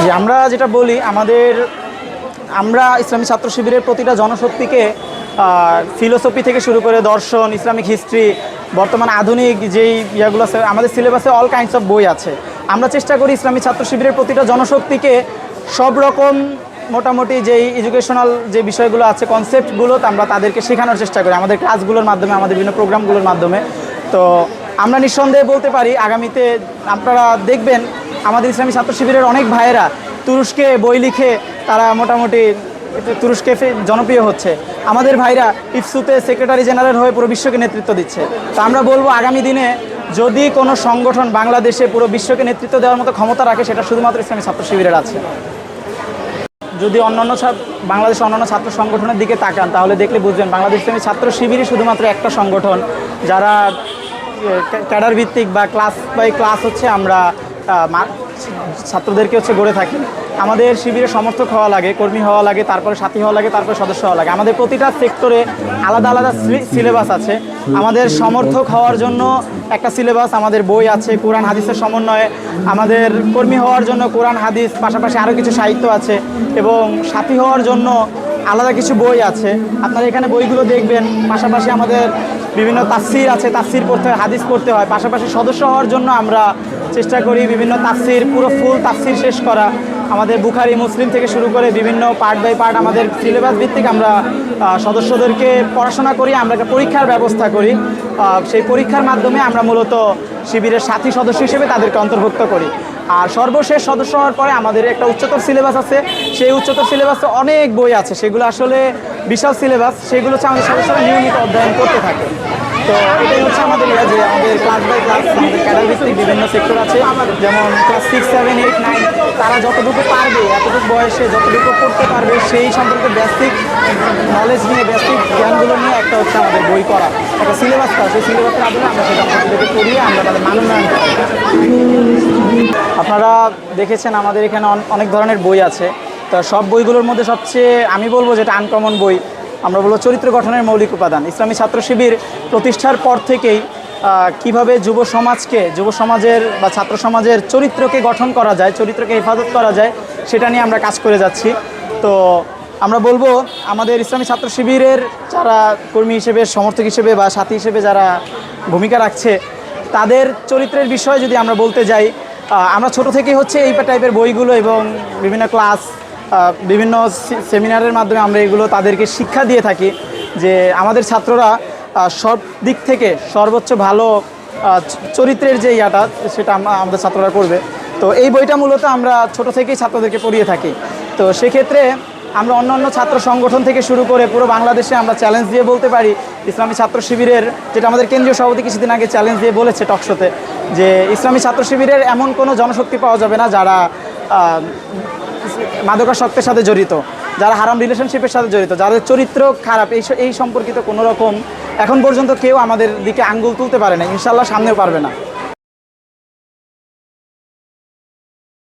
জি আমরা যেটা বলি, আমাদের, আমরা ইসলামী ছাত্র শিবিরের প্রতিটা জনশক্তিকে ফিলোসফি থেকে শুরু করে দর্শন, ইসলামিক হিস্ট্রি বর্তমান আধুনিক যেই ইয়েগুলো আছে, আমাদের সিলেবাসে অল কাইন্ডস অফ বই আছে। আমরা চেষ্টা করি ইসলামী ছাত্র শিবিরের প্রতিটা জনশক্তিকে সব রকম মোটামুটি যেই এডুকেশনাল যে বিষয়গুলো আছে কনসেপ্টগুলো আমরা তাদেরকে শেখানোর চেষ্টা করি, আমাদের ক্লাসগুলোর মাধ্যমে, আমাদের বিভিন্ন প্রোগ্রামগুলোর মাধ্যমে। তো আমরা নিঃসন্দেহে বলতে পারি, আগামীতে আপনারা দেখবেন আমাদের ইসলামী ছাত্র শিবিরের অনেক ভাইয়েরা তুরস্কে বই লিখে তারা মোটামুটি তুরস্কে জনপ্রিয় হচ্ছে। আমাদের ভাইরা ইফসুতে সেক্রেটারি জেনারেল হয়ে পুরো বিশ্বকে নেতৃত্ব দিচ্ছে। তো আমরা বলব আগামী দিনে যদি কোনো সংগঠন বাংলাদেশে পুরো বিশ্বকে নেতৃত্ব দেওয়ার মতো ক্ষমতা রাখে, সেটা শুধুমাত্র ইসলামী ছাত্র শিবিরের আছে। যদি অন্যান্য বাংলাদেশের অন্যান্য ছাত্র সংগঠনের দিকে তাকান, তাহলে দেখলে বুঝবেন বাংলাদেশ ইসলামী ছাত্র শিবিরই শুধুমাত্র একটা সংগঠন। যারা ক্যাডার ভিত্তিক বা ক্লাস বাই ক্লাস হচ্ছে আমরা ছাত্রদেরকে হচ্ছে গড়ে থাকি। আমাদের শিবিরে সমর্থক হওয়া লাগে, কর্মী হওয়া লাগে, তারপরে সাথী হওয়া লাগে, তারপরে সদস্য হওয়া লাগে। আমাদের প্রতিটা সেক্টরে আলাদা আলাদা সিলেবাস আছে। আমাদের সমর্থক হওয়ার জন্য একটা সিলেবাস, আমাদের বই আছে, কোরআন, হাদিসের সমন্বয়ে। আমাদের কর্মী হওয়ার জন্য কোরআন, হাদিস, পাশাপাশি আরও কিছু সাহিত্য আছে এবং সাথী হওয়ার জন্য আলাদা কিছু বই আছে। আপনারা এখানে বইগুলো দেখবেন, পাশাপাশি আমাদের বিভিন্ন তাফসির আছে, তাফসির পড়তে হয়, হাদিস পড়তে হয়। পাশাপাশি সদস্য হওয়ার জন্য আমরা চেষ্টা করি বিভিন্ন তাফসির, পুরো ফুল তাফসির শেষ করা। আমাদের বুখারি, মুসলিম থেকে শুরু করে বিভিন্ন পার্ট বাই পার্ট আমাদের সিলেবাস ভিত্তিক আমরা সদস্যদেরকে পড়াশোনা করি, আমরা একটা পরীক্ষার ব্যবস্থা করি। সেই পরীক্ষার মাধ্যমে আমরা মূলত শিবিরের সাথী সদস্য হিসেবে তাদেরকে অন্তর্ভুক্ত করি। আর সর্বশেষ সদস্য হওয়ার পরে আমাদের একটা উচ্চতর সিলেবাস আছে। সেই উচ্চতর সিলেবাসে অনেক বই আছে। সেগুলো আসলে বিশাল সিলেবাস সেগুলো হচ্ছে আমাদের সদস্যরা নিয়মিত অধ্যয়ন করতে থাকে। তো এটাই হচ্ছে আমাদের ইয়ে যে আমাদের ক্লাস বাই ক্লাস আমাদের ক্যাডার ভিত্তিক বিভিন্ন সেক্টর আছে। যেমন class six seven eight nine তারা যতটুকু পারবে, এতটুকু বয়সে যতটুকু করতে পারবে, সেই সম্পর্কে বেসিক নলেজ নিয়ে বেসিক জ্ঞানগুলো নিয়ে একটা হচ্ছে আমাদের বই করা একটা সিলেবাস করা সেই সিলেবাসের আদলে আমরা সেটা ছাত্রদেরকে পড়িয়ে আমরা তাদের মানোন্নয়ন করি আপনারা দেখেছেন আমাদের এখানে অনেক ধরনের বই আছে। তো সব বইগুলোর মধ্যে সবচেয়ে আমি বলব যেটা আনকমন বই আমরা বলব চরিত্র গঠনের মৌলিক উপাদান। ইসলামী ছাত্র শিবির প্রতিষ্ঠার পর থেকেই কীভাবে যুব সমাজকে, যুব সমাজের বা ছাত্র সমাজের চরিত্রকে গঠন করা যায়, চরিত্রকে হেফাজত করা যায়, সেটা নিয়ে আমরা কাজ করে যাচ্ছি। তো আমরা বলব, আমাদের ইসলামী ছাত্র শিবিরের যারা কর্মী হিসেবে, সমর্থক হিসেবে বা সাথী হিসেবে যারা ভূমিকা রাখছে, তাদের চরিত্রের বিষয়ে যদি আমরা বলতে যাই আমরা ছোট থেকেই হচ্ছে এই টাইপের বইগুলো এবং বিভিন্ন ক্লাস বিভিন্ন সেমিনারের মাধ্যমে আমরা এগুলো তাদেরকে শিক্ষা দিয়ে থাকি যে আমাদের ছাত্ররা সব দিক থেকে সর্বোচ্চ ভালো চরিত্রের যে ইয়াটা, সেটা আমাদের ছাত্ররা করবে। তো এই বইটা মূলত আমরা ছোট থেকেই ছাত্রদেরকে পড়িয়ে থাকি। তো সেক্ষেত্রে আমরা অন্যান্য ছাত্র সংগঠন থেকে শুরু করে পুরো বাংলাদেশে আমরা চ্যালেঞ্জ দিয়ে বলতে পারি, ইসলামী ছাত্র শিবিরের, যেটা আমাদের কেন্দ্রীয় সভাপতি কিছুদিন আগে চ্যালেঞ্জ দিয়ে বলেছে টকশোতে যে ইসলামী ছাত্র শিবিরের এমন কোনো জনশক্তি পাওয়া যাবে না যারা মাদকাসক্তের সাথে জড়িত, যারা হারাম রিলেশনশিপের সাথে জড়িত, যাদের চরিত্র খারাপ, এই এই সম্পর্কিত কোনো রকম এখন পর্যন্ত কেউ আমাদের দিকে আঙ্গুল তুলতে পারে না ইনশাল্লাহ সামনেও পারবে না।